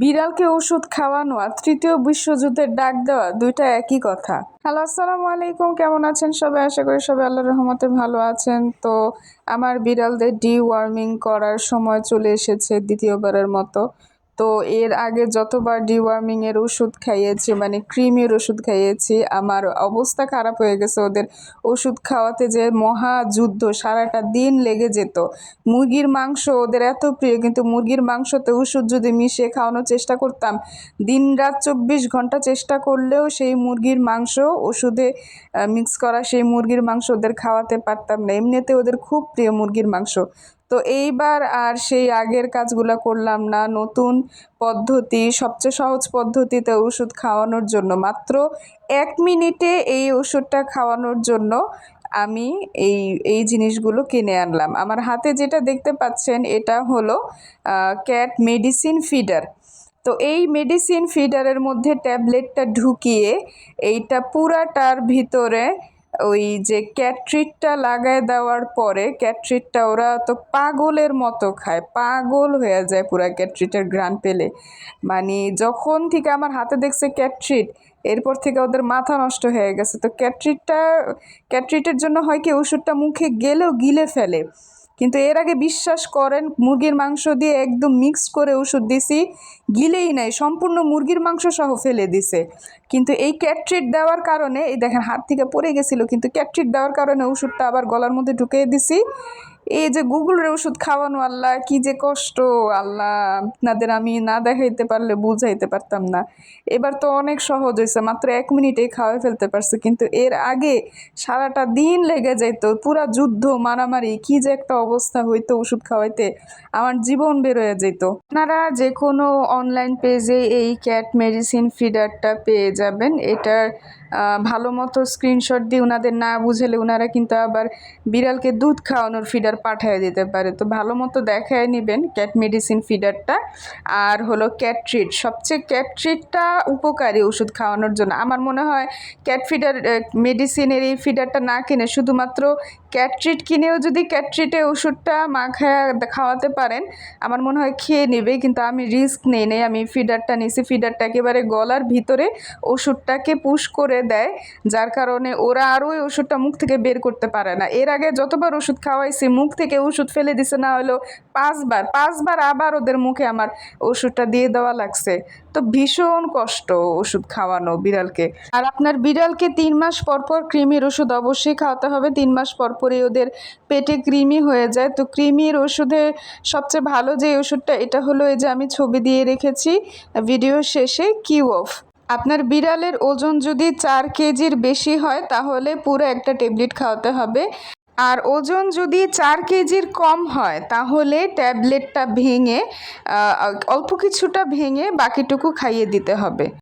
বিড়ালকে ওষুধ খাওয়ানো আর তৃতীয় বিশ্বযুদ্ধের ডাক দেওয়া দুইটা একই কথা। হ্যালো, আসসালামু আলাইকুম, কেমন আছেন সবাই? আশা করি সবাই আল্লাহ রহমতে ভালো আছেন। তো আমার বিড়ালদের ডি ওয়ার্মিং করার সময় চলে এসেছে দ্বিতীয়বারের মতো। তো এর আগে যতবার ডিওয়ার্মিং এর ওষুধ খাইয়েছি মানে ক্রিমের ওষুধ খাইয়েছি, আমার অবস্থা খারাপ হয়ে গেছে। ওদের ওষুধ খাওয়াতে যে মহা যুদ্ধ, সারাটা দিন লেগে যেত। মুরগির মাংস ওদের এত প্রিয়, কিন্তু মুরগির মাংসতে ওষুধ যদি মিশিয়ে খাওয়ানোর চেষ্টা করতাম দিন রাত চব্বিশ ঘণ্টা চেষ্টা করলেও সেই মুরগির মাংস ওষুধে মিক্স করা সেই মুরগির মাংস ওদের খাওয়াতে পারতাম না। এমনিতে ওদের খুব প্রিয় মুরগির মাংস। তো এইবার আর সেই আগের কাজগুলো করলাম না। নতুন পদ্ধতি, সবচেয়ে সহজ পদ্ধতিতে ওষুধ খাওয়ানোর জন্য। মাত্র এক মিনিটে এই ওষুধটা খাওয়ানোর জন্য আমি এই এই জিনিসগুলো কিনে আনলাম। আমার হাতে যেটা দেখতে পাচ্ছেন এটা হলো ক্যাট মেডিসিন ফিডার। তো এই মেডিসিন ফিডারের মধ্যে ট্যাবলেটটা ঢুকিয়ে এইটা পুরাটার ভিতরে ওই যে ক্যাট্রিটটা লাগায় দেওয়ার পরে ক্যাট্রিটটা ওরা তো পাগলের মতো খায়, পাগল হয়ে যায় পুরা ক্যাট্রিটের গ্রান পেলে। মানে যখন থেকে আমার হাতে দেখছে ক্যাট্রিট এরপর থেকে ওদের মাথা নষ্ট হয়ে গেছে। তো ক্যাট্রিটটা ক্যাট্রিটের জন্য হয় কি, ওষুধটা মুখে গেলেও গিলে ফেলে। কিন্তু এর আগে বিশ্বাস করেন, মুরগির মাংস দিয়ে একদম মিক্স করে ওষুধ দিছি, গিলেই নাই, সম্পূর্ণ মুরগির মাংস সহ ফেলে দিছে। কিন্তু এই ক্যাট্রিট দেওয়ার কারণে, এই দেখেন হাত থেকে পড়ে গেছিল, কিন্তু ক্যাট্রিট দেওয়ার কারণে ওষুধটা আবার গলার মধ্যে ঢুকিয়ে দিছি। এই যে গুগলের ওষুধ খাওয়ানো, আল্লাহ, কি যে কষ্ট, আল্লাহ, আপনাদের আমি না দেখাইতে পারলে বুঝাইতে পারতাম না। এবার তো অনেক সহজ হয়েছে মাত্র এক মিনিটেই খাওয়াই ফেলতে পারছে, কিন্তু এর আগে সারাটা দিন লেগে যেত পুরা যুদ্ধ, মারামারি, কি যে একটা অবস্থা হইতো ওষুধ খাওয়াইতে, আমার জীবন বেরোয় যেত আপনারা যে কোনো অনলাইন পেজে এই ক্যাট মেডিসিন ফিডারটা পেয়ে যাবেন, এটার ভালো মতো স্ক্রিনশট দিয়ে ওনাদের না বুঝেলে ওনারা কিন্তু আবার বিড়ালকে দুধ খাওয়ানোর ফিডার পাঠিয়ে দিতে পারে। তো ভালো মতো দেখায় নেবেন ক্যাট মেডিসিন ফিডারটা আর হলো ক্যাট্রিট সবচেয়ে ক্যাট্রিটটা উপকারী ওষুধ খাওয়ানোর জন্য। আমার মনে হয় ক্যাট ফিডার মেডিসিনের এই ফিডারটা না কিনে শুধুমাত্র ক্যাট্রিট কিনেও যদি ক্যাট্রিটে ওষুধটা মাখায় খাওয়াতে পারেন, আমার মনে হয় খেয়ে নেবে কিন্তু আমি রিস্ক নেই নেই। আমি ফিডারটা নিছি ফিডারটা একেবারে গলার ভিতরে ওষুধটাকে পুশ করে দেয়। যার কারণে ওরা আরও ওই ওষুধটা মুখ থেকে বের করতে পারে না। এর আগে যতবার ওষুধ খাওয়াইছি, মুখ থেকে ওষুধ ফেলে দিছে, না হলো পাঁচবার পাঁচবার আবার ওদের মুখে আমার ওষুধটা দিয়ে দেওয়া লাগছে। তো ভীষণ কষ্ট ওষুধ খাওয়ানো বিড়ালকে। আর আপনার বিড়ালকে তিন মাস পর পর কৃমির ওষুধ অবশ্যই খাওয়াতে হবে। তিন মাস পর পরই ওদের পেটে কৃমি হয়ে যায়। তো কৃমির ওষুধে সবচেয়ে ভালো যে ওষুধটা, এটা হলো এই যে আমি ছবি দিয়ে রেখেছি, ভিডিও শেষে কিউ অফ আপনার বিড়ালের ওজন যদি চার কেজির বেশি হয়, তাহলে পুরো একটা ট্যাবলেট খাওয়াতে হবে। আর ওজন যদি চার কেজির কম হয়, তাহলে ট্যাবলেটটা ভেঙে অল্প কিছুটা ভেঙে বাকিটুকু খাইয়ে দিতে হবে।